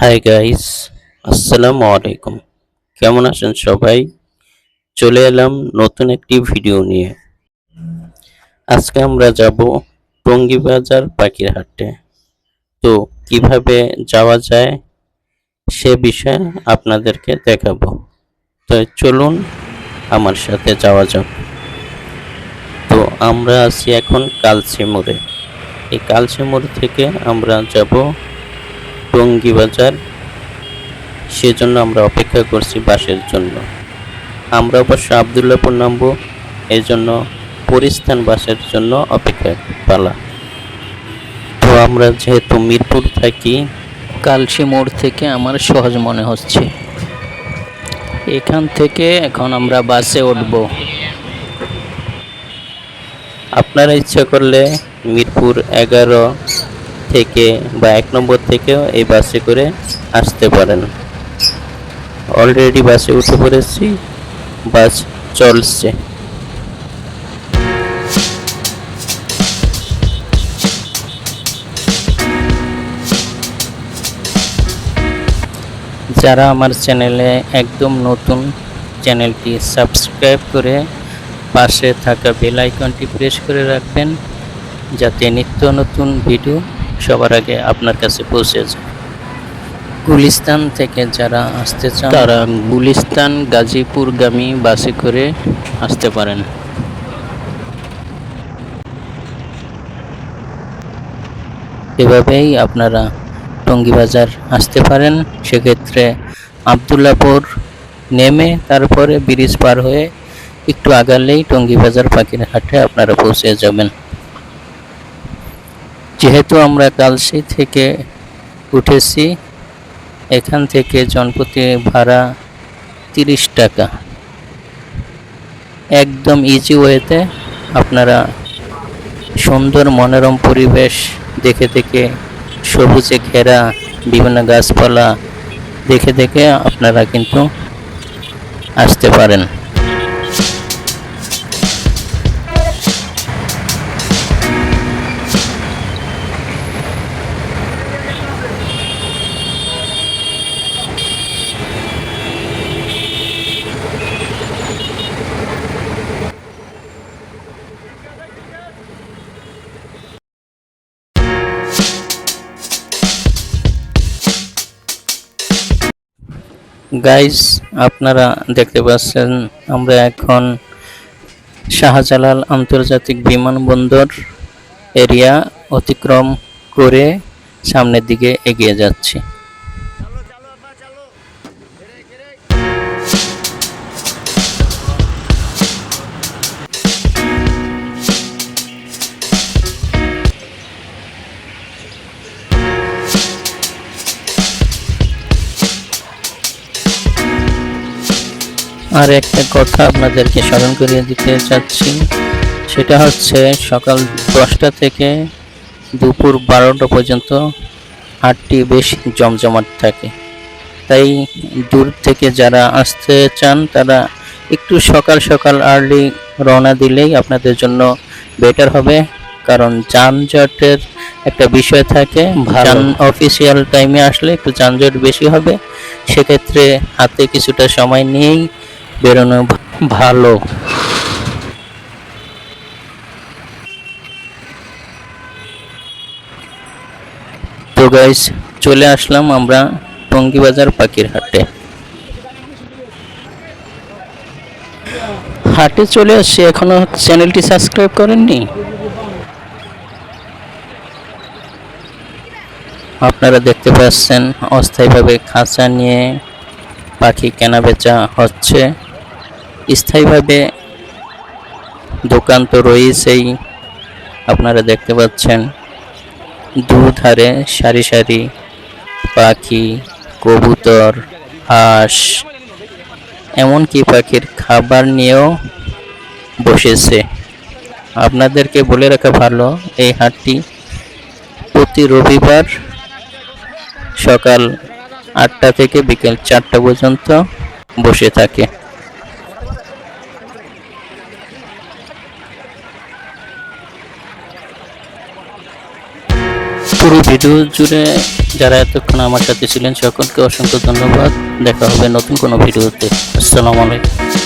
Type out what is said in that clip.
Hi guys আসসালামু আলাইকুম কেমন আছেন সবাই? চলে এলাম নতুন একটি ভিডিও নিয়ে। আজকে আমরা যাব টঙ্গী বাজার পাখির হাটে তো কীভাবে যাওয়া যায় সে বিষয়ে আপনাদেরকে দেখাবো। তো চলুন আমার সাথে যাওয়া যাক। তো আমরা আছি এখন কালসি মোড়ে। এই কালসি মোড় থেকে আমরা যাব টঙ্গী বাজার। সেজন্য আমরা অপেক্ষা করছি বাসের জন্য। আমরা অবশ্য আবদুল্লাপুর নামবো এই জন্য পরিস্থান বাসের জন্য অপেক্ষা পালা। তো আমরা যেহেতু মিরপুর থাকি কালসি মোড় থেকে আমার সহজ মনে হচ্ছে। এখান থেকে এখন আমরা বাসে উঠব। আপনারা ইচ্ছা করলে মিরপুর এগারো থেকে বা এক নম্বর থেকেও এই বাসে করে আসতে পারেন। অলরেডি বাসে উঠে পড়েছি, বাস চলছে। যারা আমার চ্যানেলে একদম নতুন, চ্যানেলটি সাবস্ক্রাইব করে পাশে থাকা বেল আইকনটি প্রেস করে রাখবেন, যাতে নিত্য নতুন ভিডিও সবার আগে আপনার কাছে পৌঁছে যায় গুলিস্তান থেকে যারা আসতে চান তারা গুলিস্তান গাজীপুরগামী বাসে করে আসতে পারেন। এভাবেই আপনারা টঙ্গী বাজার আসতে পারেন। সেক্ষেত্রে আবদুল্লাপুর নেমে তারপরে ব্রিজ পার হয়ে একটু আগালেই টঙ্গী বাজার পাখির হাটে আপনারা পৌঁছে যাবেন। যেহেতু আমরা কালসি থেকে উঠেছি, এখান থেকে জনপ্রতি ভাড়া তিরিশ টাকা। একদম ইজি ওয়েতে আপনারা সুন্দর মনোরম পরিবেশ দেখে দেখে, সবুজে ঘেরা বিভিন্ন গাছপালা দেখে দেখে আপনারা কিন্তু আসতে পারেন। গাইস আপনারা দেখতে পাচ্ছেন, আমরা এখন শাহজালাল আন্তর্জাতিক বিমানবন্দর এরিয়া অতিক্রম করে সামনের দিকে এগিয়ে যাচ্ছি। আর একটা কথা আপনাদেরকে স্মরণ করিয়ে দিতে চাচ্ছি। সেটা হচ্ছে সকাল দশটা থেকে দুপুর বারোটা পর্যন্ত হাটটি বেশ জমজমাট থাকে। তাই দূর থেকে যারা আসতে চান তারা একটু সকাল সকাল আর্লি রওনা দিলেই আপনাদের জন্য বেটার হবে। কারণ যানজটের একটা বিষয় থাকে অফিসিয়াল টাইমে আসলে একটু যানজট বেশি হবে। সেক্ষেত্রে হাতে কিছুটা সময় নিয়েই বেরোনো ভালো। তো গাইস চলে আসলাম আমরা টঙ্গী বাজার পাখির হাটে হাটে চলে আসছি, এখনও চ্যানেলটি সাবস্ক্রাইব করেননি? আপনারা দেখতে পাচ্ছেন, অস্থায়ীভাবে খাঁচা নিয়ে পাখি কেনা বেচা হচ্ছে। স্থায়ীভাবে দোকান তো রয়েছেই, আপনারা দেখতে পাচ্ছেন। দুধারে সারি সারি পাখি, কবুতর, হাঁস, এমনকি পাখির খাবার নিয়েও বসেছে। আপনাদেরকে বলে রাখা ভালো, এই হাটটি প্রতি রবিবার সকাল আটটা থেকে বিকেল চারটা পর্যন্ত বসে থাকে। পুরো ভিডিও জুড়ে যারা এতক্ষণ আমার সাথে ছিলেন সকলকে অসংখ্য ধন্যবাদ। দেখা হবে নতুন কোনো ভিডিওতে। আসসালামু আলাইকুম।